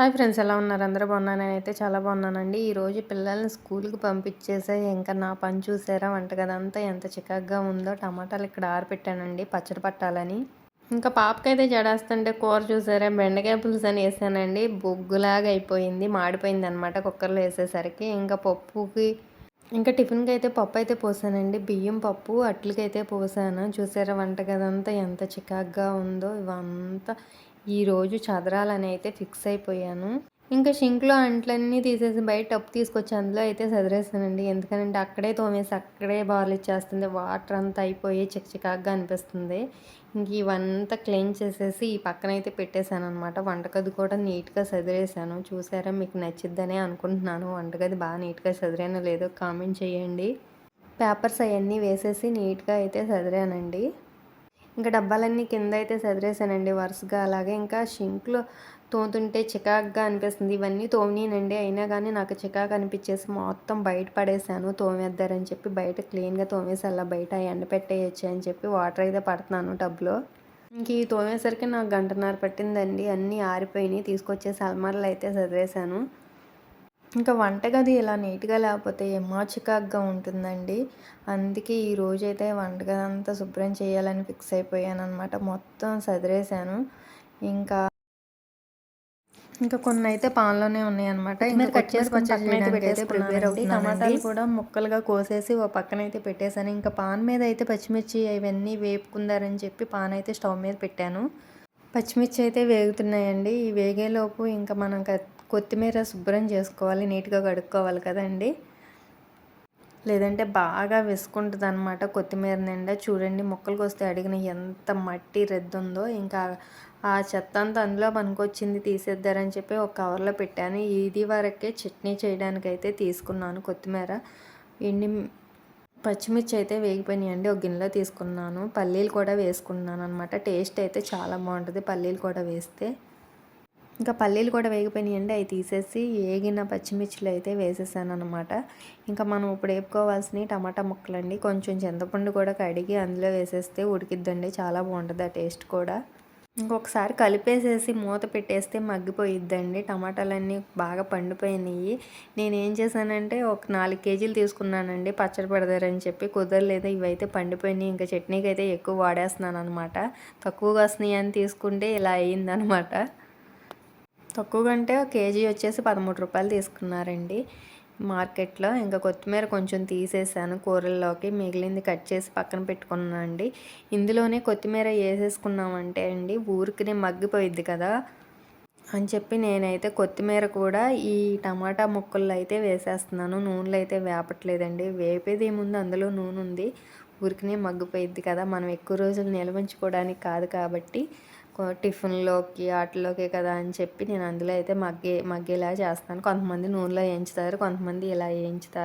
Hi friends ఎలా ఉన్నారు? అందరూ బాగున్నాను నేనైతే చాలా బాగున్నానండి. ఈరోజు పిల్లల్ని స్కూల్కి పంపించేసే ఇంకా నా పని చూసారా? వంటగదంతా ఎంత చికాగ్గా ఉందో టమాటాలు ఇక్కడ ఆరిపెట్టానండి పచ్చడి పట్టాలని. ఇంకా పాపకైతే జడేస్తుంటే కూర చూసారా? బెండకాయ పులుసు అని వేసానండి. బొగ్గులాగా అయిపోయింది మాడిపోయింది అనమాట కుక్కర్లో వేసేసరికి. ఇంకా పప్పుకి ఇంకా టిఫిన్కి అయితే పప్పు అయితే పోసానండి. బియ్యం పప్పు అట్లకైతే పోసాను. చూసారా? వంటగదంతా ఎంత చికాగ్గా ఉందో ఇవంతా ఈరోజు చదరాలని అయితే ఫిక్స్ అయిపోయాను. ఇంకా షింక్లో అంట్లన్నీ తీసేసి బయట టప్పు తీసుకొచ్చి అందులో అయితే చదిరేస్తానండి ఎందుకంటే అక్కడే తోమేసి అక్కడే బాల్ ఇచ్చేస్తుంది. వాటర్ అంతా అయిపోయి చిక్చికాగ్గా అనిపిస్తుంది. ఇంక ఇవంతా క్లీన్ చేసేసి ఈ పక్కన అయితే పెట్టేశాను అనమాట వంటగది కూడా నీట్గా చదిరేసాను చూసారా మీకు నచ్చిద్దనే అనుకుంటున్నాను. వంటగది బాగా నీట్గా చదిరానో లేదో కామెంట్ చేయండి. పేపర్స్ అవన్నీ వేసేసి నీట్గా అయితే చదిరానండి ఇంకా డబ్బాలన్నీ కింద అయితే సదిరేసానండి వరుసగా. అలాగే ఇంకా షింక్లో తోముతుంటే చికాక్గా అనిపిస్తుంది. ఇవన్నీ తోమినండి అయినా కానీ నాకు చికాకు అనిపించేసి మొత్తం బయట పడేసాను. తోమేద్దారని చెప్పి బయట క్లీన్గా తోమేసి అలా బయట ఎండ పెట్టేయచ్చు అని చెప్పి వాటర్ అయితే పడుతున్నాను టబ్లో. ఇంక ఈ తోమేసరికి నాకు గంటన్నర పట్టిందండి. అన్నీ ఆరిపోయినాయి. తీసుకొచ్చేసి అల్మార్లు అయితే చదివేశాను ఇంకా వంటగది ఇలా నీట్గా లేకపోతే ఏమో చికాగ్గా ఉంటుందండి? అందుకే ఈ రోజైతే వంటగది అంతా శుభ్రం చేయాలని ఫిక్స్ అయిపోయాను అనమాట మొత్తం సదిరేసాను ఇంకా ఇంకా కొన్ని అయితే పాన్లోనే ఉన్నాయి అనమాట ఇంకా కట్ చేసి ప్రిపేర్ అవుతుంది టమాటాలు కూడా ముక్కలుగా కోసేసి ఓ పక్కన అయితే పెట్టేశాను. ఇంకా పాన్ మీద అయితే పచ్చిమిర్చి అవన్నీ వేపుకుందారని చెప్పి పాన్ అయితే స్టవ్ మీద పెట్టాను. పచ్చిమిర్చి అయితే వేగుతున్నాయండి. ఈ వేగేలోపు ఇంకా మనం కొత్తిమీర శుభ్రం చేసుకోవాలి. నీట్గా కడుక్కోవాలి కదండి. లేదంటే బాగా విసుకుంటుంది అనమాట కొత్తిమీర నిండా. చూడండి మొక్కలకు వస్తే అడిగిన ఎంత మట్టి రెద్దుందో. ఇంకా ఆ చెత్త అంతా అందులో పనికొచ్చింది తీసేద్దారని చెప్పి ఒక కవర్లో పెట్టాను. ఇది వరకే చట్నీ చేయడానికైతే తీసుకున్నాను కొత్తిమీర. ఎండి పచ్చిమిర్చి అయితే వేగిపోయినాయండి. ఒక గిన్నెలో తీసుకున్నాను. పల్లీలు కూడా వేసుకున్నాను అనమాట టేస్ట్ అయితే చాలా బాగుంటుంది పల్లీలు కూడా వేస్తే. ఇంకా పల్లీలు కూడా వేగిపోయినాయండి. అవి తీసేసి వేగిన పచ్చిమిర్చిలు అయితే వేసేసాను అనమాట ఇంకా మనం ఇప్పుడు వేపుకోవాల్సినవి టమాటా ముక్కలండి. కొంచెం చింతపండు కూడా కడిగి అందులో వేసేస్తే ఉడికిద్దండి. చాలా బాగుంటుంది ఆ టేస్ట్ కూడా. ఇంకొకసారి కలిపేసేసి మూత పెట్టేస్తే మగ్గిపోయిద్దండి. టమాటాలన్నీ బాగా పండిపోయినాయి నేను ఏం చేశానంటే ఒక నాలుగు కేజీలు తీసుకున్నానండి పచ్చడి పెడతారని చెప్పి. కుదరలేదు ఇవైతే పండిపోయినాయి ఇంకా చట్నీకి అయితే ఎక్కువ వాడేస్తున్నాను అనమాట తక్కువగా వస్తున్నాయి అని తీసుకుంటే ఇలా అయ్యిందనమాట తక్కువ అంటే కేజీ వచ్చేసి పదమూడు రూపాయలు తీసుకున్నారండి. మార్కెట్లో ఇంకా కొత్తిమీర కొంచెం తీసేసాను కూరల్లోకి. మిగిలింది కట్ చేసి పక్కన పెట్టుకున్నాను అండి ఇందులోనే కొత్తిమీర వేసేసుకున్నామంటే అండి ఊరికినే మగ్గిపోయిద్ది కదా అని చెప్పి నేనైతే కొత్తిమీర కూడా ఈ టమాటా ముక్కల్లో అయితే వేసేస్తున్నాను. నూనెలో అయితే వేపట్లేదండి. వేపేది ఏముంది? అందులో నూనె ఉంది. ఊరికినే మగ్గిపోయిద్ది కదా. మనం ఎక్కువ రోజులు నిల్వించుకోవడానికి కాదు కాబట్టి టిఫిన్లోకి వాటిలోకే కదా అని చెప్పి నేను అందులో అయితే మగ్గే మగ్గేలా చేస్తాను. కొంతమంది నూనెలో వేయించుతారు కొంతమంది ఇలా వేయించుతా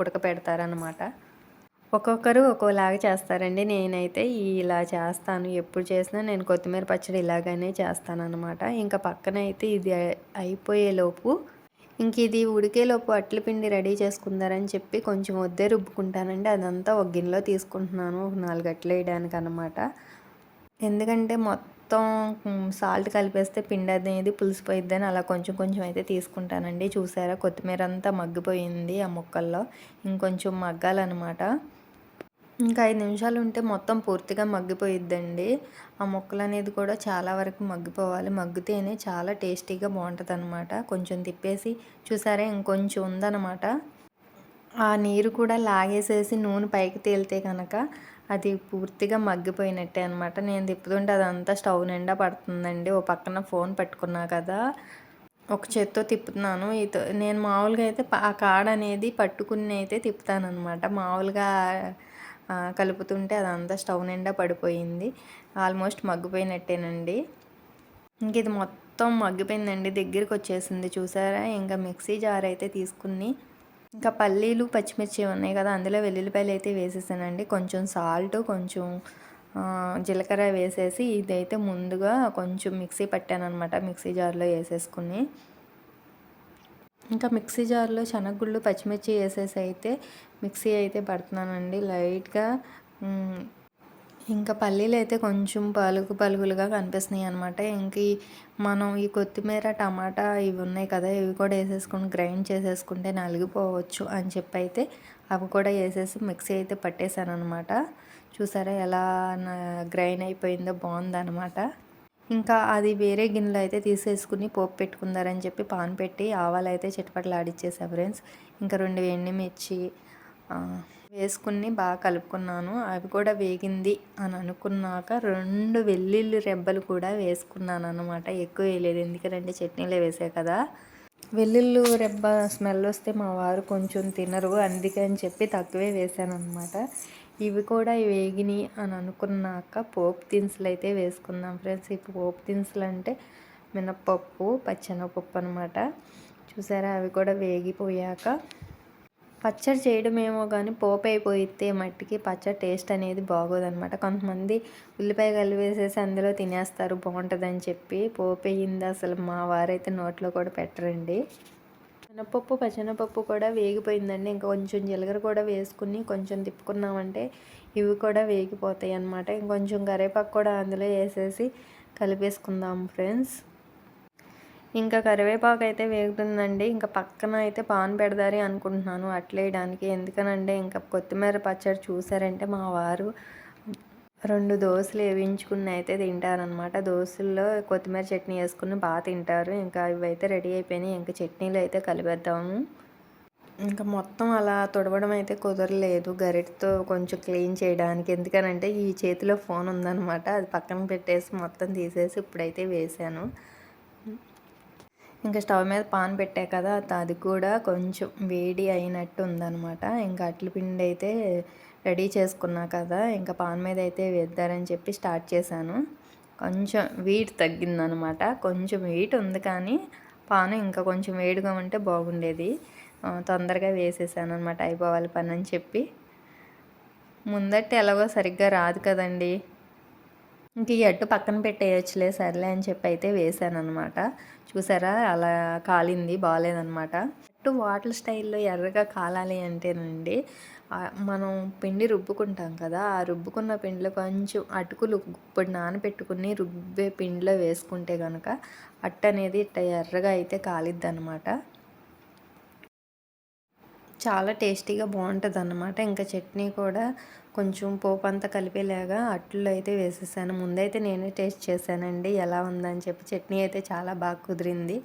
ఉడకపెడతారనమాట ఒక్కొక్కరు ఒక్కోలాగా చేస్తారండి. నేనైతే ఇలా చేస్తాను. ఎప్పుడు చేసినా నేను కొత్తిమీర పచ్చడి ఇలాగనే చేస్తానన్నమాట. ఇంకా పక్కన అయితే ఇది అయిపోయేలోపు ఇంక ఇది ఉడికేలోపు అట్ల పిండి రెడీ చేసుకుందారని చెప్పి కొంచెం వద్దే రుబ్బుకుంటానండి. అదంతా ఒక గిన్నెలో తీసుకుంటున్నాను. ఒక నాలుగు అట్లు వేయడానికి అనమాట ఎందుకంటే మొత్తం మొత్తం సాల్ట్ కలిపేస్తే పిండి అనేది పులిసిపోయిద్దని అలా కొంచెం కొంచెం అయితే తీసుకుంటానండి. చూసారా? కొత్తిమీర అంతా మగ్గిపోయింది ఆ ముక్కల్లో. ఇంకొంచెం మగ్గాలన్నమాట. ఇంకా ఐదు నిమిషాలు ఉంటే మొత్తం పూర్తిగా మగ్గిపోయిద్దండి. ఆ ముక్కలు అనేది కూడా చాలా వరకు మగ్గిపోవాలి. మగ్గితేనే చాలా టేస్టీగా బాగుంటుంది అనమాట కొంచెం తిప్పేసి చూసారా? ఇంకొంచెం ఉందన్నమాట. ఆ నీరు కూడా లాగేసేసి నూనె పైకి తేలితే కనుక అది పూర్తిగా మగ్గిపోయినట్టే అనమాట నేను తిప్పుతుంటే అదంతా స్టవ్ నిండా పడుతుందండి. ఓ పక్కన ఫోన్ పెట్టుకున్నా కదా. ఒక చేత్తో తిప్పుతున్నాను. ఇతో నేను మామూలుగా అయితే ఆ కాడ అనేది పట్టుకుని అయితే తిప్పుతాను అనమాట మామూలుగా కలుపుతుంటే అదంతా స్టవ్ నిండా పడిపోయింది. ఆల్మోస్ట్ మగ్గిపోయినట్టేనండి. ఇంక ఇది మొత్తం మగ్గిపోయిందండి. దగ్గరికి వచ్చేసింది చూసారా? ఇంకా మిక్సీ జార్ అయితే తీసుకుని ఇంకా పల్లీలు పచ్చిమిర్చి ఉన్నాయి కదా అందులో వెల్లుల్లిపాయలు అయితే వేసేసానండి. కొంచెం సాల్ట్ కొంచెం జీలకర్ర వేసేసి ఇదైతే ముందుగా కొంచెం మిక్సీ పట్టాను అనమాట మిక్సీ జార్లో వేసేసుకుని. ఇంకా మిక్సీ జార్లో శనగగుళ్ళు పచ్చిమిర్చి వేసేసి అయితే మిక్సీ అయితే పడుతున్నానండి. లైట్గా ఇంకా పల్లీలు అయితే కొంచెం పలుకు పలుకులుగా కనిపిస్తున్నాయి అనమాట ఇంక మనం ఈ కొత్తిమీర టమాటా ఇవి ఉన్నాయి కదా ఇవి కూడా వేసేసుకొని గ్రైండ్ చేసేసుకుంటే నలిగిపోవచ్చు అని చెప్పి అయితే అవి కూడా వేసేసి మిక్సీ అయితే పట్టేశాను అనమాట చూసారా ఎలా గ్రైండ్ అయిపోయిందో బాగుందనమాట ఇంకా అది వేరే గిన్నెలో అయితే తీసేసుకుని పోపు పెట్టుకుందారని చెప్పి పాన్ పెట్టి ఆవాలు అయితే చిటపట్లు ఆడిచ్చేసా ఫ్రెండ్స్. ఇంకా రెండు ఎండుమిర్చి వేసుకుని బాగా కలుపుకున్నాను. అవి కూడా వేగింది అని అనుకున్నాక రెండు వెల్లుల్లి రెబ్బలు కూడా వేసుకున్నాను అనమాట ఎక్కువ వేయలేదు. ఎందుకంటే చట్నీలే వేసే కదా. వెల్లుల్లి రెబ్బ స్మెల్ వస్తే మా వారు కొంచెం తినరు. అందుకని చెప్పి తక్కువే వేసాను అనమాట ఇవి కూడా వేగిని అని అనుకున్నాక పోపు దినుసులు అయితే వేసుకుందాం ఫ్రెండ్స్. ఈ పోపు దినుసులు అంటే మినప్పప్పు పచ్చెనపప్పు అనమాట చూసారా? అవి కూడా వేగిపోయాక పచ్చడి చేయడమేమో కానీ పోపు అయిపోయితే మట్టికి పచ్చడి టేస్ట్ అనేది బాగోదనమాట కొంతమంది ఉల్లిపాయ కలిపేసేసి అందులో తినేస్తారు బాగుంటుందని చెప్పి. పోపు అయ్యింది అసలు మా వారైతే నోట్లో కూడా పెట్టరండి. శనగపప్పు పచ్చనపప్పు కూడా వేగిపోయిందండి. ఇంకా కొంచెం జీలకర్ర కూడా వేసుకుని కొంచెం తిప్పుకున్నామంటే ఇవి కూడా వేగిపోతాయి అన్నమాట ఇంకొంచెం కరివేపాకు కూడా అందులో వేసేసి కలిపేసుకుందాం ఫ్రెండ్స్. ఇంకా కరివేపాకు అయితే వేగుతుందండి. ఇంకా పక్కన అయితే పాన్ పెడదారి అనుకుంటున్నాను అట్లేయడానికి ఎందుకనంటే ఇంకా కొత్తిమీర పచ్చడి చూసారంటే మా వారు రెండు దోశలు వేయించుకుని అయితే తింటారనమాట దోశల్లో కొత్తిమీర చట్నీ వేసుకుని బాగా తింటారు. ఇంకా ఇవైతే రెడీ అయిపోయినాయి. ఇంకా చట్నీలు అయితే కలిపేద్దాము. ఇంకా మొత్తం అలా తుడవడం అయితే కుదరలేదు. గరిటతో కొంచెం క్లీన్ చేయడానికి. ఎందుకనంటే ఈ చేతిలో ఫోన్ ఉందనమాట అది పక్కన పెట్టేసి మొత్తం తీసేసి ఇప్పుడైతే వేసాను ఇంకా స్టవ్ మీద పాన్ పెట్టా కదా అది కూడా కొంచెం వేడి అయినట్టు ఉందనమాట ఇంకా అట్ల పిండి అయితే రెడీ చేసుకున్నా కదా ఇంకా పాన్ మీద అయితే వేద్దారని చెప్పి స్టార్ట్ చేశాను. కొంచెం వీట్ తగ్గిందనమాట కొంచెం వీట్ ఉంది కానీ పాను ఇంకా కొంచెం వేడిగా ఉంటే బాగుండేది. తొందరగా వేసేసాను అనమాట అయిపోవాలి పని అని చెప్పి. ముందట ఎలాగో సరిగ్గా రాదు కదండి. ఇంక ఈ అట్టు పక్కన పెట్టేయచ్చులే సర్లే అని చెప్పి అయితే వేసాను అనమాట చూసారా? అలా కాలింది బాగాలేదనమాట అట్టు వాటర్ స్టైల్లో ఎర్రగా కాలాలి అంటేనండి మనం పిండి రుబ్బుకుంటాం కదా ఆ రుబ్బుకున్న పిండిలో కొంచెం అటుకులు ఇప్పుడు నానబెట్టుకుని రుబ్బే పిండిలో వేసుకుంటే కనుక అట్ట అనేది ఇట్ట ఎర్రగా అయితే కాలిద్ది అనమాట చాలా టేస్టీగా బాగుంటుంది అన్నమాట ఇంకా చట్నీ కూడా కొంచెం పోపు అంతా కలిపేలాగా అట్లు అయితే వేసేసాను. ముందైతే నేనే టేస్ట్ చేశానండి ఎలా ఉందని చెప్పి చట్నీ అయితే చాలా బాగా కుదిరింది.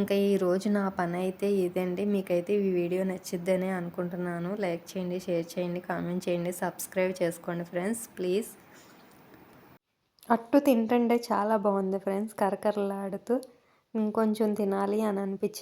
ఇంకా ఈరోజు నా పని అయితే ఇదండి. మీకైతే ఈ వీడియో నచ్చిద్దని అనుకుంటున్నాను. లైక్ చేయండి షేర్ చేయండి కామెంట్ చేయండి సబ్స్క్రైబ్ చేసుకోండి ఫ్రెండ్స్ ప్లీజ్. అట్టు తింటుంటే చాలా బాగుంది ఫ్రెండ్స్ కరకరలాడుతూ ఇంకొంచెం తినాలి అని అనిపించింది.